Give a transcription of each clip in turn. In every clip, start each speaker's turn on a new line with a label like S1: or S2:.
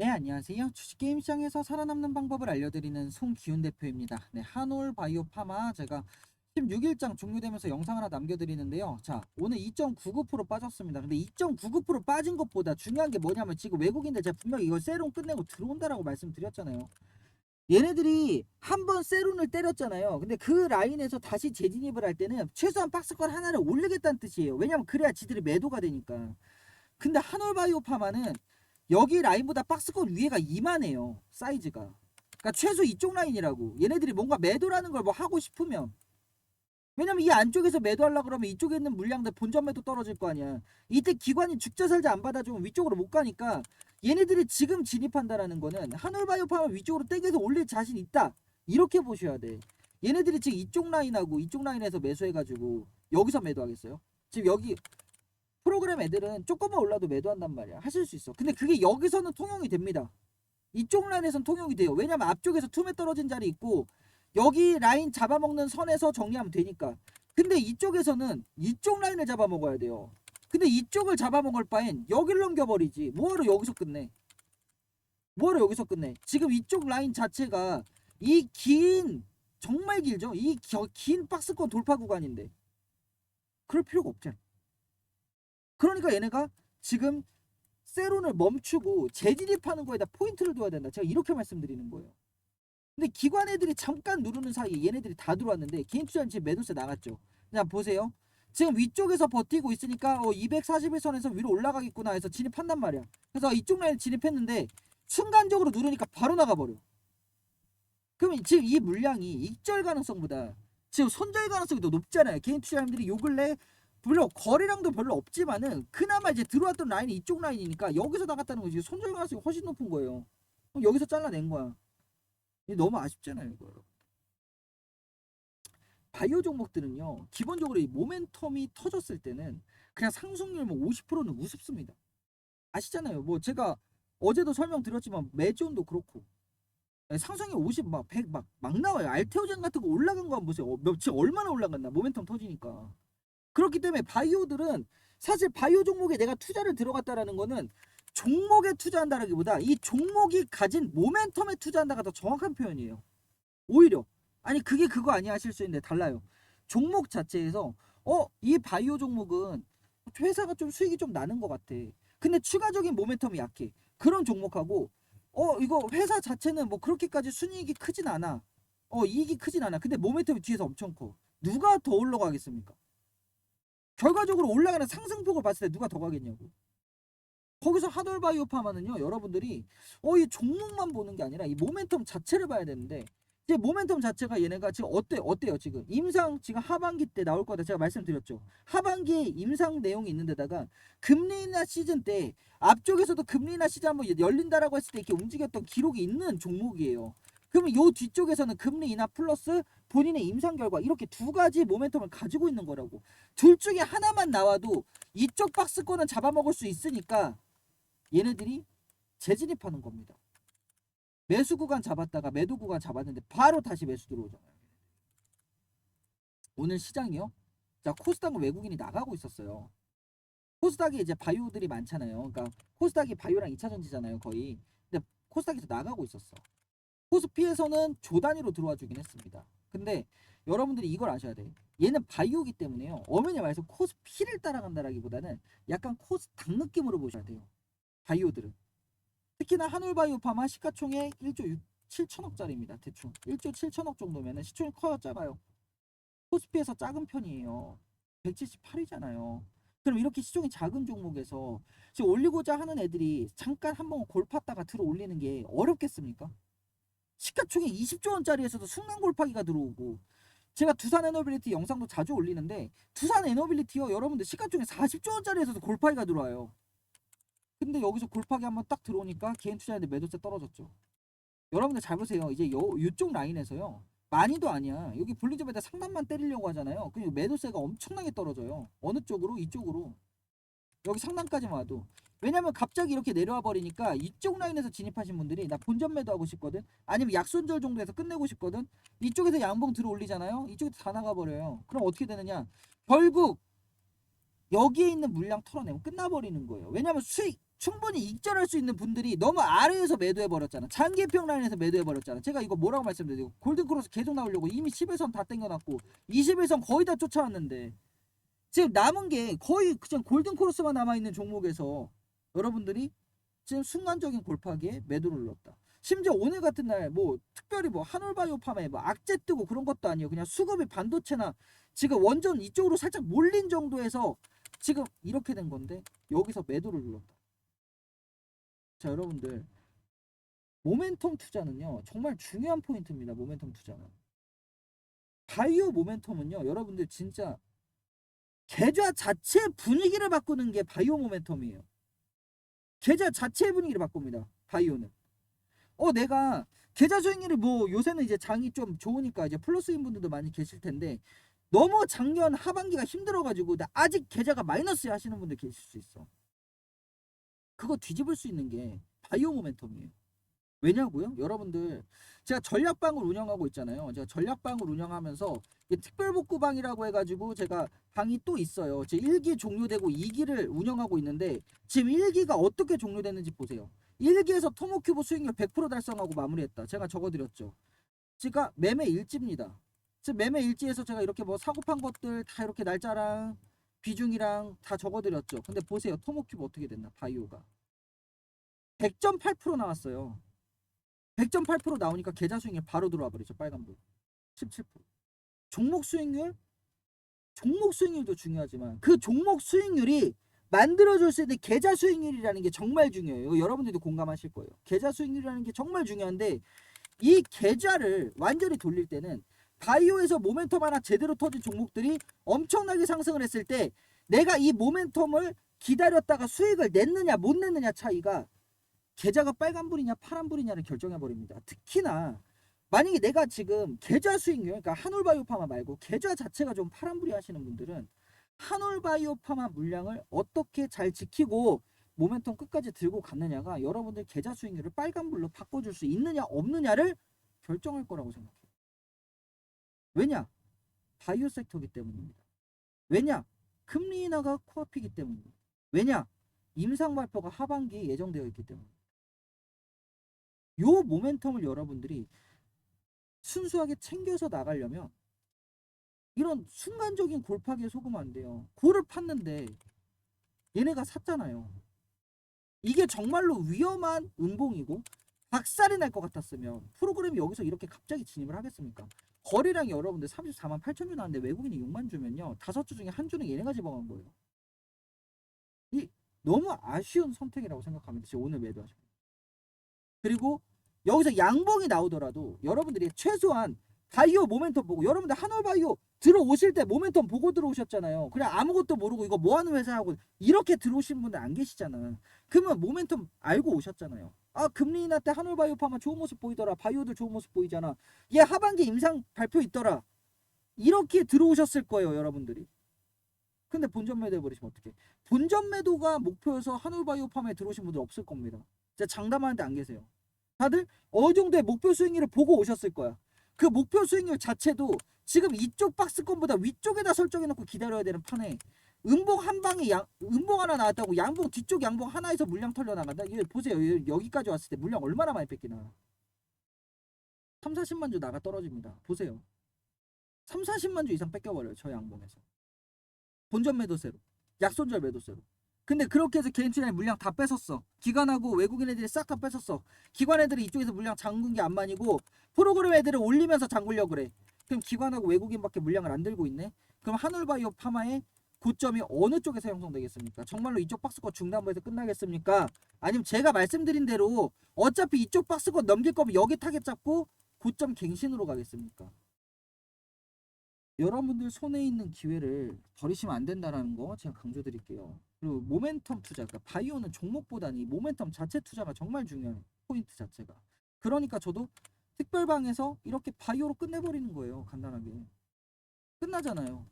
S1: 네, 안녕하세요. 주식 게임 시장에서 살아남는 방법을 알려드리는 송기훈 대표입니다. 네, 한올 바이오 파마 제가 16일장 종료되면서 영상 하나 남겨드리는데요. 자, 오늘 2.99% 빠졌습니다. 근데 2.99% 빠진 것보다 중요한 게 뭐냐면 지금 외국인들 제가 분명히 이거 세론 끝내고 들어온다라고 말씀드렸잖아요. 얘네들이 한 번 세론을 때렸잖아요. 근데 그 라인에서 다시 재진입을 할 때는 최소한 박스권 하나를 올리겠다는 뜻이에요. 왜냐면 그래야 지들이 매도가 되니까. 근데 한올 바이오 파마는 여기 라인보다 박스권 위에가 이만해요. 사이즈가. 그러니까 최소 이쪽 라인이라고. 얘네들이 뭔가 매도라는 걸 뭐 하고 싶으면. 왜냐면 이 안쪽에서 매도하려 그러면 이쪽에 있는 물량들 본전 매도 떨어질 거 아니야. 이때 기관이 죽자 살자 안 받아주면 위쪽으로 못 가니까 얘네들이 지금 진입한다라는 거는 하늘바이오팜을 위쪽으로 땡겨서 올릴 자신 있다. 이렇게 보셔야 돼. 얘네들이 지금 이쪽 라인하고 이쪽 라인에서 매수해가지고 여기서 매도하겠어요? 지금 여기 프로그램 애들은 조금만 올라도 매도한단 말이야. 하실 수 있어. 근데 그게 여기서는 통용이 됩니다. 이쪽 라인에서는 통용이 돼요. 왜냐면 앞쪽에서 투매 떨어진 자리 있고 여기 라인 잡아먹는 선에서 정리하면 되니까. 근데 이쪽에서는 이쪽 라인을 잡아먹어야 돼요. 근데 이쪽을 잡아먹을 바엔 여기를 넘겨버리지. 뭐하러 여기서 끝내? 뭐하러 여기서 끝내? 지금 이쪽 라인 자체가 이 긴 정말 길죠. 이 긴 박스권 돌파 구간인데 그럴 필요가 없잖아. 그러니까 얘네가 지금 세론을 멈추고 재진입하는 거에다 포인트를 둬야 된다. 제가 이렇게 말씀드리는 거예요. 근데 기관 애들이 잠깐 누르는 사이에 얘네들이 다 들어왔는데 개인 투자는 지금 매도세 나갔죠. 그냥 보세요. 지금 위쪽에서 버티고 있으니까 어 241선에서 위로 올라가겠구나 해서 진입한단 말이야. 그래서 이쪽 라인 진입했는데 순간적으로 누르니까 바로 나가버려. 그러면 지금 이 물량이 익절 가능성보다 지금 손절 가능성이 더 높잖아요. 개인 투자자들이 요 근래 물론 거래량도 별로 없지만은 그나마 이제 들어왔던 라인이 이쪽 라인이니까 여기서 나갔다는 거지 손절 가능성이 훨씬 높은 거예요. 여기서 잘라낸 거야. 너무 아쉽잖아요, 이거. 바이오 종목들은요, 기본적으로 이 모멘텀이 터졌을 때는 그냥 상승률 뭐 50%는 우습습니다. 아시잖아요. 뭐 제가 어제도 설명드렸지만 매존도 그렇고 예, 상승이 50, 막 100, 막, 막 나와요. 알테오젠 같은 거 올라간 거 한번 보세요. 어, 몇, 지금 얼마나 올라갔나, 모멘텀 터지니까. 그렇기 때문에 바이오들은 사실 바이오 종목에 내가 투자를 들어갔다라는 거는 종목에 투자한다라기보다 이 종목이 가진 모멘텀에 투자한다가 더 정확한 표현이에요. 오히려 아니 그게 그거 아니야 하실 수 있는데 달라요. 종목 자체에서 어 이 바이오 종목은 회사가 좀 수익이 좀 나는 것 같아. 근데 추가적인 모멘텀이 약해. 그런 종목하고 어 이거 회사 자체는 뭐 그렇게까지 순이익이 크진 않아. 어 이익이 크진 않아. 근데 모멘텀이 뒤에서 엄청 커. 누가 더 올라가겠습니까? 결과적으로 올라가는 상승폭을 봤을 때 누가 더 가겠냐고. 거기서 하돌바이오 파마는요, 여러분들이 어 이 종목만 보는 게 아니라 이 모멘텀 자체를 봐야 되는데 이제 모멘텀 자체가 얘네가 지금 어때 어때요 지금 임상 지금 하반기 때 나올 거다 제가 말씀드렸죠. 하반기에 임상 내용이 있는 데다가 금리 인하 시즌 때 앞쪽에서도 금리 인하 시즌 한번 열린다라고 했을 때 이렇게 움직였던 기록이 있는 종목이에요. 그러면 요 뒤쪽에서는 금리 인하 플러스 본인의 임상 결과 이렇게 두 가지 모멘텀을 가지고 있는 거라고. 둘 중에 하나만 나와도 이쪽 박스권은 잡아먹을 수 있으니까 얘네들이 재진입하는 겁니다. 매수 구간 잡았다가 매도 구간 잡았는데 바로 다시 매수 들어오잖아요. 오늘 시장이요. 자 코스닥은 외국인이 나가고 있었어요. 코스닥이 이제 바이오들이 많잖아요. 그러니까 코스닥이 바이오랑 2차 전지잖아요, 거의. 코스닥에서 나가고 있었어. 코스피에서는 조 단위로 들어와 주긴 했습니다. 근데 여러분들이 이걸 아셔야 돼. 얘는 바이오기 때문에요. 엄연히 말해서 코스피를 따라간다라기보다는 약간 코스닥 느낌으로 보셔야 돼요. 바이오들은. 특히나 한울바이오파마 시가총액 1조 6, 7천억짜리입니다. 대충 1조 7천억 정도면은 시총이 커요, 작아요. 코스피에서 작은 편이에요. 178이잖아요. 그럼 이렇게 시총이 작은 종목에서 지금 올리고자 하는 애들이 잠깐 한번 골 팠다가 들어 올리는 게 어렵겠습니까? 시가총액 20조 원짜리에서도 순간 골파기가 들어오고 제가 두산 에너빌리티 영상도 자주 올리는데 두산 에너빌리티요 여러분들 시가총액 40조 원짜리에서도 골파기가 들어와요. 근데 여기서 골파기 한번 딱 들어오니까 개인 투자자들 매도세 떨어졌죠. 여러분들 잘 보세요. 이제 요 요쪽 라인에서요. 많이도 아니야. 여기 볼리즘에다 상단만 때리려고 하잖아요. 그리고 매도세가 엄청나게 떨어져요. 어느 쪽으로? 이쪽으로. 여기 상단까지만 와도. 왜냐면 갑자기 이렇게 내려와 버리니까 이쪽 라인에서 진입하신 분들이 나 본전 매도하고 싶거든. 아니면 약손절 정도에서 끝내고 싶거든. 이쪽에서 양봉 들어 올리잖아요. 이쪽에 다 나가 버려요. 그럼 어떻게 되느냐? 결국 여기에 있는 물량 털어내면 끝나버리는 거예요. 왜냐면 수익 충분히 익절할 수 있는 분들이 너무 아래에서 매도해 버렸잖아. 장기평 라인에서 매도해 버렸잖아. 제가 이거 뭐라고 말씀드려요? 골든 크로스 계속 나오려고 이미 10일선 다 땡겨놨고 21선 거의 다 쫓아왔는데 지금 남은 게 거의 그냥 골든 크로스만 남아 있는 종목에서 여러분들이 지금 순간적인 골파기에 매도를 눌렀다. 심지어 오늘 같은 날 뭐 특별히 뭐 한올바이오 팜에 뭐 악재 뜨고 그런 것도 아니에요. 그냥 수급이 반도체나 지금 원전 이쪽으로 살짝 몰린 정도에서 지금 이렇게 된 건데 여기서 매도를 눌렀다. 자 여러분들 모멘텀 투자는요 정말 중요한 포인트입니다. 모멘텀 투자는 바이오 모멘텀은요 여러분들 진짜 계좌 자체 분위기를 바꾸는 게 바이오 모멘텀이에요. 계좌 자체의 분위기를 바꿉니다. 바이오는. 어 내가 계좌 수익률이 뭐 요새는 이제 장이 좀 좋으니까 이제 플러스인 분들도 많이 계실 텐데 너무 작년 하반기가 힘들어가지고 나 아직 계좌가 마이너스야 하시는 분들 계실 수 있어. 그거 뒤집을 수 있는 게 바이오 모멘텀이에요. 왜냐고요? 여러분들 제가 전략방을 운영하고 있잖아요. 제가 전략방을 운영하면서 이 특별복구방이라고 해가지고 제가 방이 또 있어요. 제 1기 종료되고 2기를 운영하고 있는데 지금 1기가 어떻게 종료됐는지 보세요. 1기에서 토모큐브 수익률 100% 달성하고 마무리했다. 제가 적어드렸죠. 제가 매매 일지입니다. 지금 매매 일지에서 제가 이렇게 뭐 사고 판 것들 다 이렇게 날짜랑 비중이랑 다 적어드렸죠. 근데 보세요. 토모큐브 어떻게 됐나? 바이오가 100.8% 나왔어요. 100.8% 나오니까 계좌 수익률 바로 들어와 버리죠. 빨간불. 17%. 종목 수익률? 종목 수익률도 중요하지만 그 종목 수익률이 수 있는 계좌 수익률이라는 게 정말 중요해요. 여러분들도 공감하실 거예요. 계좌 수익률이라는 게 정말 중요한데 이 계좌를 완전히 돌릴 때는 바이오에서 모멘텀 하나 제대로 터진 종목들이 엄청나게 상승을 했을 때 내가 이 모멘텀을 기다렸다가 수익을 냈느냐 못 냈느냐 차이가 계좌가 빨간불이냐 파란불이냐를 결정해 버립니다. 특히나 만약에 내가 지금 계좌 수익률 그러니까 한올바이오파마 말고 계좌 자체가 좀 파란불이 하시는 분들은 한올바이오파마 물량을 어떻게 잘 지키고 모멘텀 끝까지 들고 갔느냐가 여러분들 계좌 수익률을 빨간불로 바꿔줄 수 있느냐 없느냐를 결정할 거라고 생각해요. 왜냐? 바이오 섹터기 때문입니다. 왜냐? 금리 인하가 코앞이기 때문입니다. 왜냐? 임상 발표가 하반기에 예정되어 있기 때문입니다. 요 모멘텀을 여러분들이 순수하게 챙겨서 나가려면 이런 순간적인 골파기에 속으면 안 돼요. 골을 팠는데 얘네가 샀잖아요. 이게 정말로 위험한 음봉이고 박살이 날 것 같았으면 프로그램이 여기서 이렇게 갑자기 진입을 하겠습니까? 거래량이 여러분들 34만 8천 주 나왔는데 외국인이 6만 주면요. 다섯 주 중에 한 주는 얘네가 집어간 거예요. 이 너무 아쉬운 선택이라고 생각합니다. 오늘 매도하시면. 그리고 여기서 양봉이 나오더라도 여러분들이 최소한 바이오 모멘텀 보고 여러분들 한올바이오 들어오실 때 모멘텀 보고 들어오셨잖아요. 그냥 아무것도 모르고 이거 뭐 하는 회사하고 이렇게 들어오신 분들 안 계시잖아. 그러면 모멘텀 알고 오셨잖아요. 아 금리 인하 때 한올바이오 파마 좋은 모습 보이더라. 바이오들 좋은 모습 보이잖아. 얘 하반기 임상 발표 있더라. 이렇게 들어오셨을 거예요, 여러분들이. 근데 본전 매도 해 버리시면 어떡해. 본전 매도가 목표여서 한올바이오 팜에 들어오신 분들 없을 겁니다. 진짜 장담하는데 안 계세요. 다들 어느 정도의 목표 수익률을 보고 오셨을 거야. 그 목표 수익률 자체도 지금 이쪽 박스권보다 위쪽에다 설정해놓고 기다려야 되는 판에 음봉 한 방에 양 음봉 하나 나왔다고 양봉 뒤쪽 양봉 하나에서 물량 털려 나간다. 이거 보세요. 여- 여기까지 왔을 때 물량 얼마나 많이 뺏기나. 3, 40만 주 나가 떨어집니다. 보세요. 3, 40만 주 이상 뺏겨버려요. 저 양봉에서. 본전 매도세로. 약손절 매도세로. 근데 그렇게 해서 개인 투자에 물량 다 뺏었어. 기관하고 외국인 애들이 싹 다 뺏었어. 기관 애들이 이쪽에서 물량 잠근 게 안만이고 프로그램 애들을 올리면서 잠글려고 그래. 그럼 기관하고 외국인밖에 물량을 안 들고 있네. 그럼 한울바이오 파마의 고점이 어느 쪽에서 형성되겠습니까? 정말로 이쪽 박스권 중단부에서 끝나겠습니까? 아니면 제가 말씀드린 대로 어차피 이쪽 박스권 넘길 거면 여기 타겟 잡고 고점 갱신으로 가겠습니까? 여러분들 손에 있는 기회를 버리시면 안 된다라는 거 제가 강조드릴게요. 그리고 모멘텀 투자, 그러니까 바이오는 종목보다는 이 모멘텀 자체 투자가 정말 중요해요. 포인트 자체가. 그러니까 저도 특별방에서 이렇게 바이오로 끝내버리는 거예요. 간단하게. 끝나잖아요.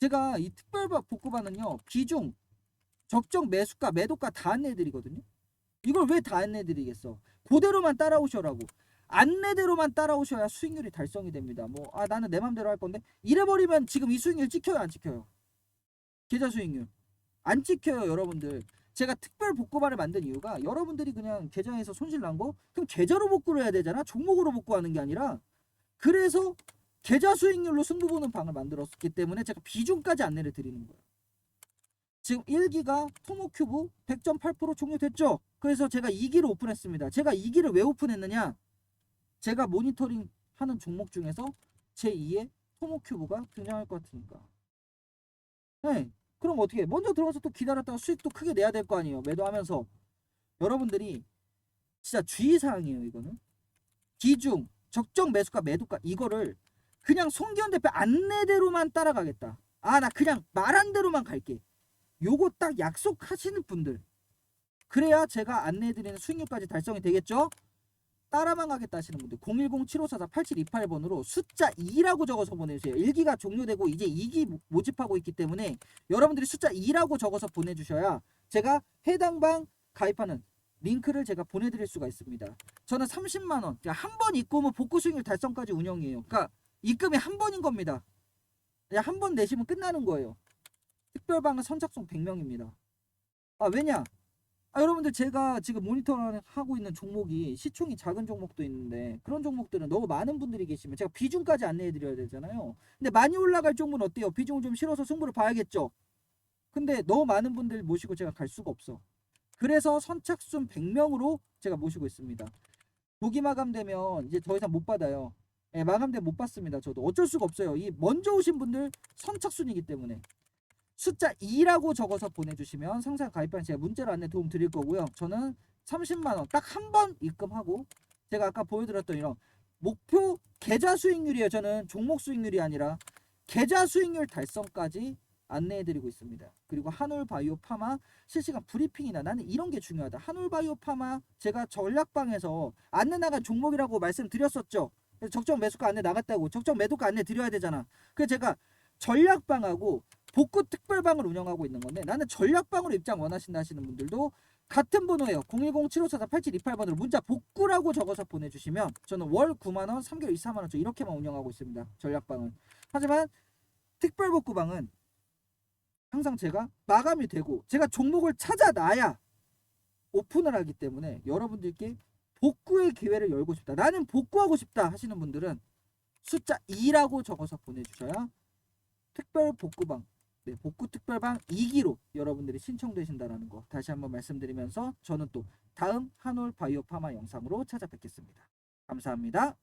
S1: 제가 이 특별방 복구반은요. 비중, 적정 매수가, 매도가 다 안내드리거든요. 이걸 왜 다 안내드리겠어? 그대로만 따라오셔라고. 안내대로만 따라오셔야 수익률이 달성이 됩니다. 뭐, 아, 나는 내 맘대로 할 건데, 이래버리면 지금 이 수익률 찍혀요, 안 찍혀요? 계좌 수익률. 안 찍혀요, 여러분들. 제가 특별 복구반을 만든 이유가 여러분들이 그냥 계좌에서 손실 난 거 그럼 계좌로 복구를 해야 되잖아 종목으로 복구하는 게 아니라 그래서 계좌 수익률로 승부 보는 방을 만들었기 때문에 제가 비중까지 안내를 드리는 거예요. 지금 1기가 토모큐브 100.8% 종료됐죠? 그래서 제가 2기를 오픈했습니다. 제가 2기를 왜 오픈했느냐? 제가 모니터링 하는 종목 중에서 제2의 토모큐브가 등장할 것 같으니까. 네. 그럼 어떻게? 해? 먼저 들어가서 또 기다렸다가 수익도 크게 내야 될 거 아니에요. 매도하면서. 여러분들이 진짜 주의사항이에요, 이거는. 기중, 적정 매수가 매도가 이거를 그냥 송기현 대표 안내대로만 따라가겠다. 아, 나 그냥 말한 대로만 갈게. 요거 딱 약속하시는 분들. 그래야 제가 안내해드리는 수익률까지 달성이 되겠죠? 따라만 가겠다 하시는 분들 010-7544-8728번으로 숫자 2라고 적어서 보내주세요. 1기가 종료되고 이제 2기 모집하고 있기 때문에 여러분들이 숫자 2라고 적어서 보내주셔야 제가 해당 방 가입하는 링크를 제가 보내드릴 수가 있습니다. 저는 30만원 한 번 입금은 복구 수익률 달성까지 운영이에요. 그러니까 입금이 한 번인 겁니다. 그냥 한 번 내시면 끝나는 거예요. 특별방은 선착순 100명입니다. 아 왜냐? 아, 여러분들 제가 지금 모니터하고 있는 종목이 시총이 작은 종목도 있는데 그런 종목들은 너무 많은 분들이 계시면 제가 비중까지 안내해 드려야 되잖아요. 근데 많이 올라갈 종목은 어때요? 비중을 좀 실어서 승부를 봐야겠죠. 근데 너무 많은 분들 모시고 제가 갈 수가 없어. 그래서 선착순 100명으로 제가 모시고 있습니다. 조기 마감되면 이제 더 이상 못 받아요. 예, 마감되면 못 받습니다. 저도 어쩔 수가 없어요. 이 먼저 오신 분들 선착순이기 때문에 숫자 2라고 적어서 보내주시면 상세 가입한 제가 문자로 안내 도움 드릴 거고요. 저는 30만 원 딱 한 번 입금하고 제가 아까 보여드렸던 이런 목표 계좌 수익률이에요. 저는 종목 수익률이 아니라 계좌 수익률 달성까지 안내해드리고 있습니다. 그리고 한올 바이오 파마 실시간 브리핑이나 나는 이런 게 중요하다. 한올 바이오 파마 제가 전략방에서 안내 나간 종목이라고 말씀드렸었죠. 그래서 적정 매수가 안내 나갔다고 적정 매도가 안내 드려야 되잖아. 그래서 제가 전략방하고 복구 특별방을 운영하고 있는 건데 나는 전략방으로 입장 원하신다 하시는 분들도 같은 번호예요. 010-7544-8728번으로 문자 복구라고 적어서 보내주시면 저는 월 9만원, 3개월 24만원 저 이렇게만 운영하고 있습니다. 전략방은. 하지만 특별 복구방은 항상 제가 마감이 되고 제가 종목을 찾아놔야 오픈을 하기 때문에 여러분들께 복구의 기회를 열고 싶다. 나는 복구하고 싶다 하시는 분들은 숫자 2라고 적어서 보내주셔야 특별 복구방 네, 복구 특별방 2기로 여러분들이 신청되신다라는 거 다시 한번 말씀드리면서 저는 또 다음 한올 바이오 파마 영상으로 찾아뵙겠습니다. 감사합니다.